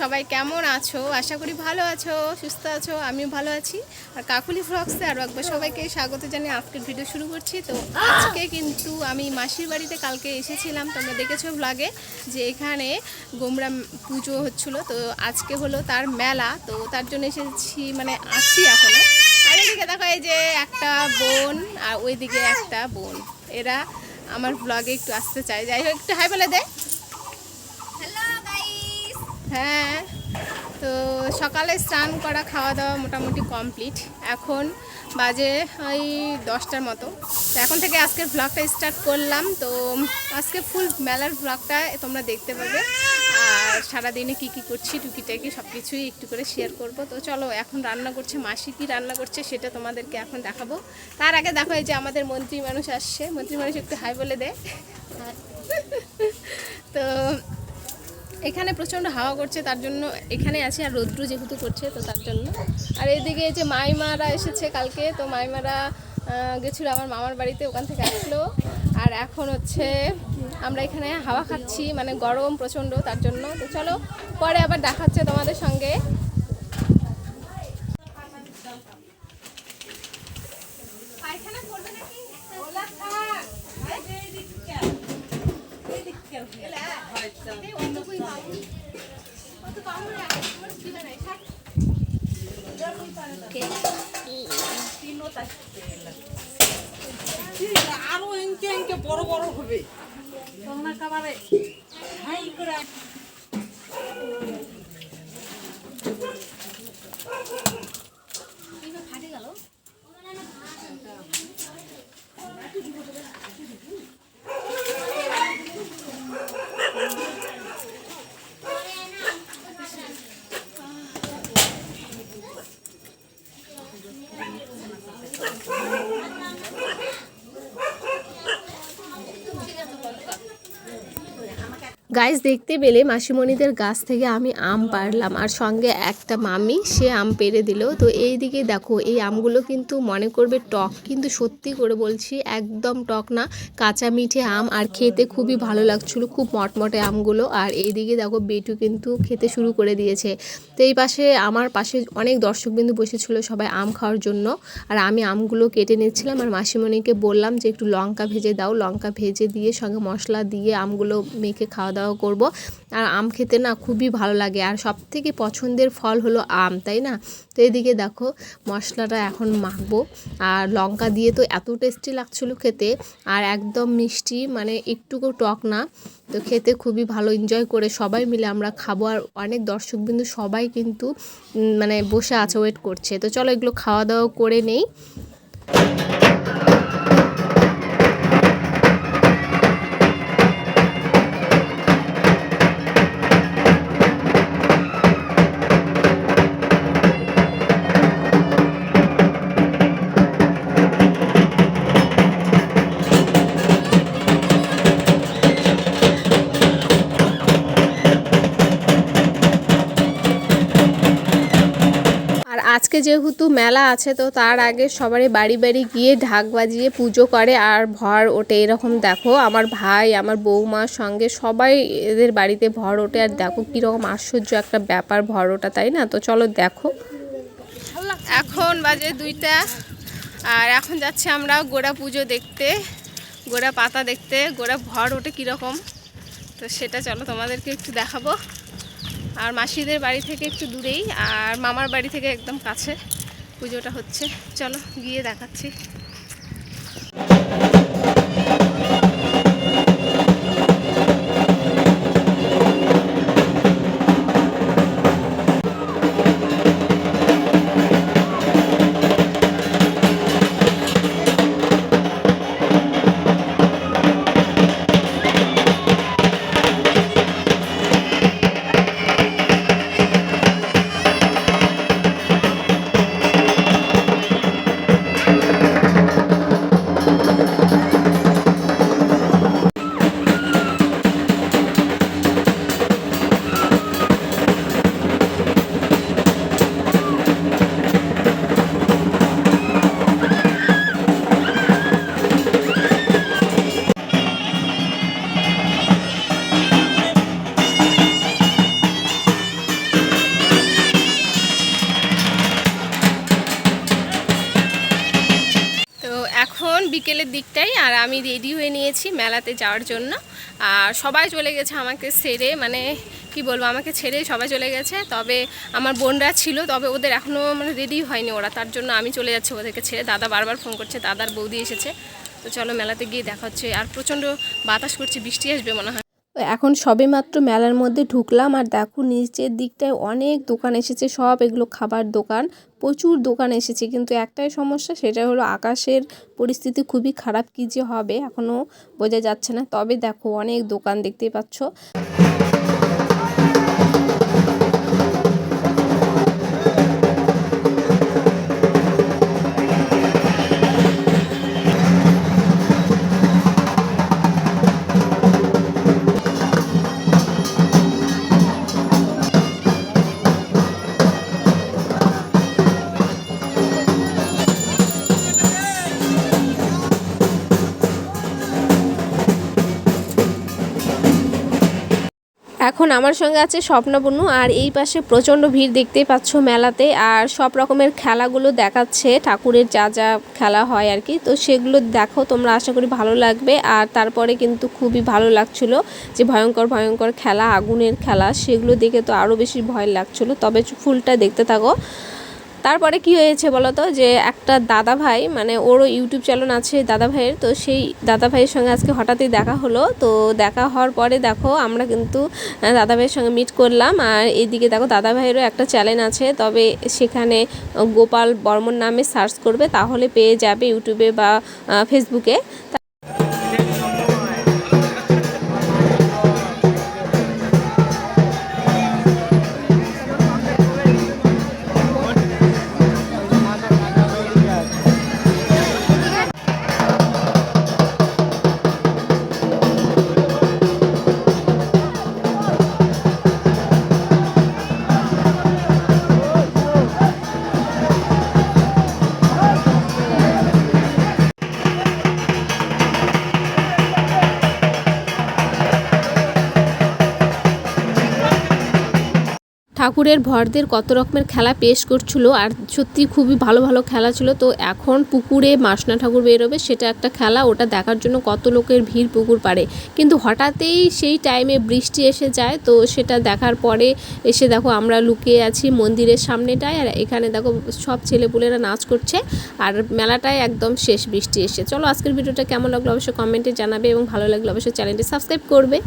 সবাই কেমন আছো? আশা করি ভালো আছো, সুস্থ আছো, আমিও ভালো আছি। আর কাকুলি ফ্রক্সে আরও একবার সবাইকে স্বাগত জানিয়ে আজকের ভিডিও শুরু করছি। তো আজকে কিন্তু আমি মাসির বাড়িতে কালকে এসেছিলাম। তোমরা দেখেছ ব্লগে যে এখানে গোমরা পুজো হচ্ছিল। তো আজকে হলো তার মেলা। তো তার জন্য এসেছি মানে আছি এখনও আর এদিকে দেখো এই যে একটা বোন আর ওইদিকে একটা বোন। এরা আমার ব্লগে একটু আসতে চায়। যাই হোক, একটু হাই বলে দে। সকালে স্নান করা খাওয়া দাওয়া মোটামুটি কমপ্লিট এখন বাজে ওই দশটার মতো। তো এখন থেকে আজকের ব্লগটা স্টার্ট করলাম। তো আজকে ফুল মেলার ব্লগটা তোমরা দেখতে পাবে। আর সারাদিনে কী কী করছি, টুকিটাকি সব কিছুই একটু করে শেয়ার করব। তো চলো, এখন রান্না করছে মাসি। কী রান্না করছে সেটা তোমাদেরকে এখন দেখাবো। তার আগে দেখো এই যে আমাদের মন্ত্রী মানুষ আসছে। মন্ত্রী মানুষ একটু হাই বলে দেয় তো এখানে প্রচণ্ড হাওয়া করছে তার জন্য এখানে আছি আর রৌদ্র যেহেতু করছে তো তার জন্য আর এদিকে যে মাইমারা এসেছে কালকে তো মাইমারা গেছিল আমার মামার বাড়িতে ওখান থেকে আসলো আর এখন হচ্ছে আমরা এখানে হাওয়া খাচ্ছি মানে গরম প্রচণ্ড তার জন্য তো চলো পরে আবার দেখাচ্ছে তোমাদের সঙ্গে পায়খানা আরও ইনকে ইনকে বড় বড় হবে। তোমরা একেবারে হাই করে গাছ দেখতে পেলে মাসিমণিদের গাছ থেকে আমি আম পারলাম আর সঙ্গে একটা মামি, সে আম পেরে দিল। তো এই দিকে দেখো, এই আমগুলো কিন্তু মনে করবে টক, কিন্তু সত্যি করে বলছি একদম টক না, কাঁচা মিঠে আম আর খেতে খুবই ভালো লাগছিল, খুব মটমটে আমগুলো। আর এই দিকে দেখো, বেটু কিন্তু খেতে শুরু করে দিয়েছে। তো এই পাশে, আমার পাশে অনেক দর্শক বিন্দু বসেছিল সবাই আম খাওয়ার জন্য। আর আমি আমগুলো কেটে নিচ্ছিলাম আর মাসিমণিকে বললাম যে একটু লঙ্কা ভেজে দাও। লঙ্কা ভেজে দিয়ে সঙ্গে মশলা দিয়ে আমগুলো মেখে খাওয়া দাওয়া করব। আর আম খেতে না খুবই ভালো লাগে। আর সব থেকে পছন্দের ফল হলো আম, তাই না? তো এদিকে দেখো, মশলাটা এখন মাখবো। আর লঙ্কা দিয়ে তো এত টেস্টি লাগছিল খেতে। আর একদম মিষ্টি মানে একটুকু টক না। তো খেতে খুবই ভালো এনজয় করে সবাই মিলে আমরা খাব। আর অনেক দর্শকবিন্দু সবাই কিন্তু মানে বসে আছে ওয়েট করছে। তো চলো এগুলো খাওয়া দাওয়া করে নেই। আজকে যেহেতু মেলা আছে, তো তার আগে সবারই বাড়ি বাড়ি গিয়ে ঢাক বাজিয়ে পুজো করে আর ভর ওঠে এরকম। দেখো, আমার ভাই, আমার বৌমার সঙ্গে সবাই এদের বাড়িতে ভর ওঠে। আর দেখো, কীরকম আশ্চর্য একটা ব্যাপার ভর ওঠা, তাই না? তো চলো দেখো। এখন বাজে দুইটা, আর এখন যাচ্ছি আমরা গোড়া পুজো দেখতে, গোড়া পাতা দেখতে। গোড়া ভর ওঠে কীরকম? তো সেটা চলো তোমাদেরকে একটু দেখাবো। আর মাসিদের বাড়ি থেকে একটু দূরেই, আর মামার বাড়ি থেকে একদম কাছে। পুজোটা হচ্ছে। চলো গিয়ে দেখাচ্ছি। বিকেলের দিকটাই, আর আমি রেডি হয়ে নিয়েছি মেলাতে যাওয়ার জন্য। আর সবাই চলে গেছে আমাকে ছেড়ে মানে কি বলব, আমাকে ছেড়ে সবাই চলে গেছে। তবে আমার বোনরা ছিল, তবে ওদের এখনও মানে রেডি হয়নি ওরা। তার জন্য আমি চলে যাচ্ছি ওদেরকে ছেড়ে। দাদা বারবার ফোন করছে, দাদার বৌদি এসেছে। তো চলো মেলাতে গিয়ে দেখা হচ্ছে। আর প্রচণ্ড বাতাস করছে, বৃষ্টি আসবে মনে হয়। এখন সবে মাত্র মেলার মধ্যে ঢুকলাম আর দেখো নিচের দিকটায় অনেক দোকান এসেছে, সব এগুলো খাবার দোকান, প্রচুর দোকান এসেছে। কিন্তু একটাই সমস্যা, সেটা হলো আকাশের পরিস্থিতি খুবই খারাপ, কী যে হবে এখনও বোঝা যাচ্ছে না। তবে দেখো অনেক দোকান দেখতেই পাচ্ছ। এখন আমার সঙ্গে আছে স্বপ্নবনু আর এই পাশে প্রচণ্ড ভিড় দেখতেই পাচ্ছ মেলাতে আর সব রকমের খেলাগুলো দেখাচ্ছে, ঠাকুরের যা যা খেলা হয় আর কি। তো সেগুলো দেখো, তোমরা আশা করি ভালো লাগবে। আর তারপরে কিন্তু খুবই ভালো লাগছিল যে ভয়ঙ্কর ভয়ঙ্কর খেলা, আগুনের খেলা, সেগুলো দেখে তো আরও বেশি ভয় লাগছিল। তবে ফুলটা দেখতে থাকো। তারপরে কি হয়েছে বলো তো যে একটা দাদা ভাই মানে ওরও ইউটিউব চ্যানেল আছে দাদা ভাইয়ের তো সেই দাদা ভাইয়ের সঙ্গে আজকে হঠাৎই দেখা হলো। তো দেখা হওয়ার পরে দেখো আমরা কিন্তু দাদা ভাইয়ের সঙ্গে মিট করলাম। আর এইদিকে দেখো দাদা ভাইয়েরও একটা চ্যানেল আছে, তবে সেখানে গোপাল বর্মন নামে সার্চ করবে, তাহলে পেয়ে যাবে ইউটিউবে বা ফেসবুকে ঠাকুরের ভরদের কত রকমের খেলা পেশ করছিল আর সত্যি খুবই ভালো ভালো খেলা ছিল। তো এখন পুকুরে মাসনা ঠাকুর বেরোবে, সেটা একটা খেলা, ওটা দেখার জন্য কত লোকের ভিড় পুকুর পাড়ে। কিন্তু হঠাৎই সেই টাইমে বৃষ্টি এসে যায়, তো সেটা দেখার পরে এসে দেখো আমরা লুকিয়ে আছি মন্দিরের সামনেটায়, আর এখানে দেখো সব ছেলেপুলেরা নাচ করছে, আর মেলাটায় একদম শেষ বৃষ্টি এসে চলো আজকের ভিডিওটা কেমন লাগল অবশ্যই কমেন্টে জানাবে এবং ভালো লাগলে অবশ্যই চ্যানেলটি সাবস্ক্রাইব করবে।